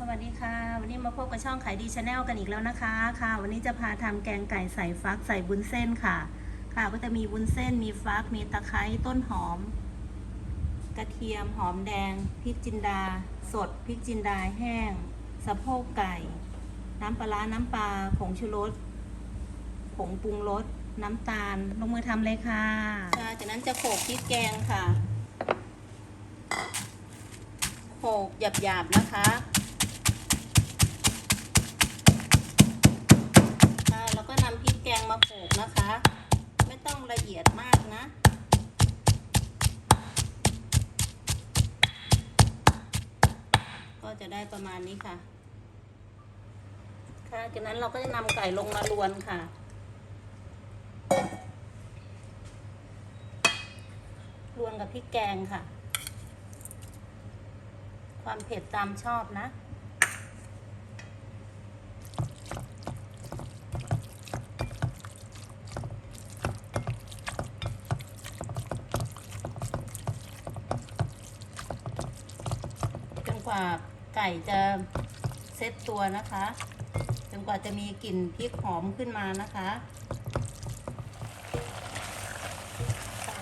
สวัสดีค่ะ วันนี้มาพบกับช่องขายดีชาแนลกันอีกแล้วนะคะค่ะ วันนี้จะพาทำแกงไก่ใส่ฟักใส่บุญเส้นค่ะ ค่ะก็จะมีบุญเส้นมีฟักมีตะไคร้ต้นหอม กระเทียมหอมแดงพริกจินดา สดพริกจินดาแห้ง สะโพกไก่ น้ำปลาร้าน้ำปลาผงชูรสผงปรุงรสน้ำตาลลงมือทำเลยค่ะค่ะจากนั้นจะโขลกพริกแกงค่ะโขลกหยาบๆนะคะคะ ละเอียดมากนะ ก็จะได้ประมาณนี้ค่ะ ค่ะจากนั้นเราก็จะนำไก่ลงมาลวนค่ะรวนกับพริกแกงค่ะ ความเผ็ดตามชอบนะ กว่าไก่จะเซ็ตตัวนะคะ จนกว่าจะมีกลิ่นพริกหอมขึ้นมานะคะ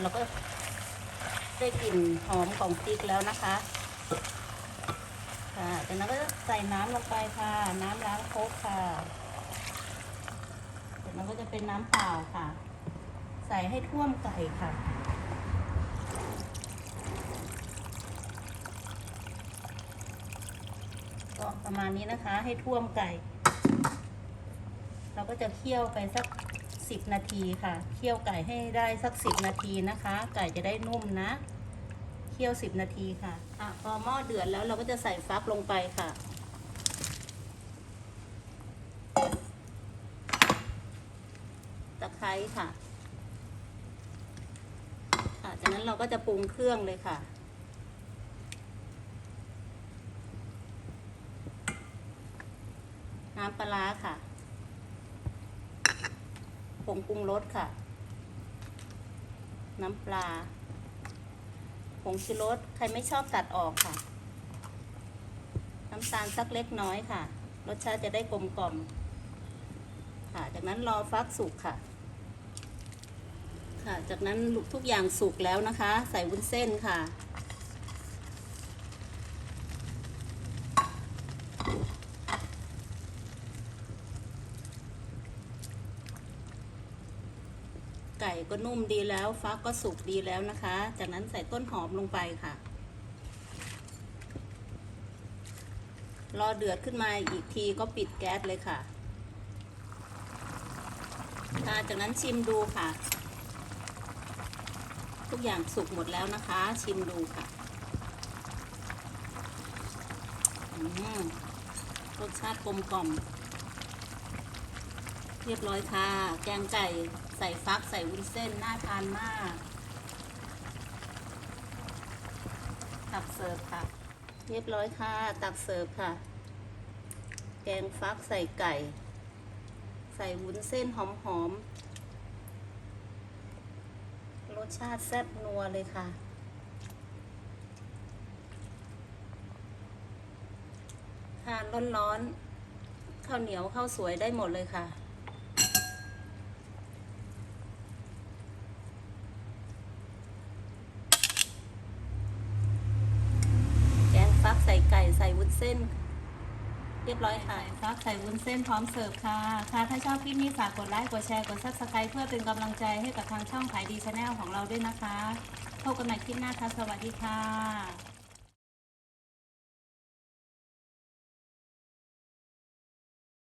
เราก็ได้กลิ่นหอมของพริกแล้วนะคะค่ะจากนั้นก็ใส่น้ำลงไปค่ะ น้ำล้างโคกค่ะจากนั้นก็จะเป็นน้ำเปล่าค่ะ ใส่ให้ท่วมไก่ค่ะ ก็ประมาณนี้นะคะ ให้ท่วมไก่ เราก็จะเคี่ยวไปสักสิบนาทีค่ะ เคี่ยวไก่ให้ได้สักสิบนาทีนะคะ ไก่จะได้นุ่มนะ เคี่ยวสิบนาทีค่ะอะ พอหม้อเดือดแล้วเราก็จะใส่ฟักลงไปค่ะตะไคร้ค่ะ ค่ะ จากนั้นเราก็จะปรุงเครื่องเลยค่ะ น้ำปลาค่ะผงปรุงรสค่ะ น้ำปลาผงชูรสใครไม่ชอบตัดออกค่ะ น้ำตาลสักเล็กน้อยค่ะ รสชาติจะได้กลมกล่อมค่ะ จากนั้นรอฟักสุกค่ะ ค่ะ จากนั้นทุกอย่างสุกแล้วนะคะ ใส่วุ้นเส้นค่ะ ไก่ก็นุ่มดีแล้วฟักก็สุกดีแล้วนะคะ จากนั้นใส่ต้นหอมลงไปค่ะ รอเดือดขึ้นมาอีกทีก็ปิดแก๊สเลยค่ะค่ะจากนั้นชิมดูค่ะ ทุกอย่างสุกหมดแล้วนะคะ ชิมดูค่ะรสชาติกลมกล่อม เรียบร้อยค่ะ แกงไก่ ใส่ฟักใส่วุ้นเส้นน่าทานมากตักเสิร์ฟค่ะ เรียบร้อยค่ะ ตักเสิร์ฟค่ะ แกงฟักใส่ไก่ ใส่วุ้นเส้นหอมๆรสชาติแซ่บนัวเลยค่ะทานร้อนๆข้าวเหนียวข้าวสวยได้หมดเลยค่ะ แกงฟักใส่ไก่ใส่ วุ้นเส้น เรียบร้อยค่ะฟักใส่วุ้นเส้นพร้อมเสิร์ฟค่ะ ค่ะ ถ้าชอบคลิปนี้ฝากกดไลค์ กดแชร์ กดซับสไครต์เพื่อเป็นกำลังใจให้กับทางช่องขายดีชาแนลของเราด้วยนะคะ พบกันใหม่คลิปหน้าค่ะ สวัสดีค่ะ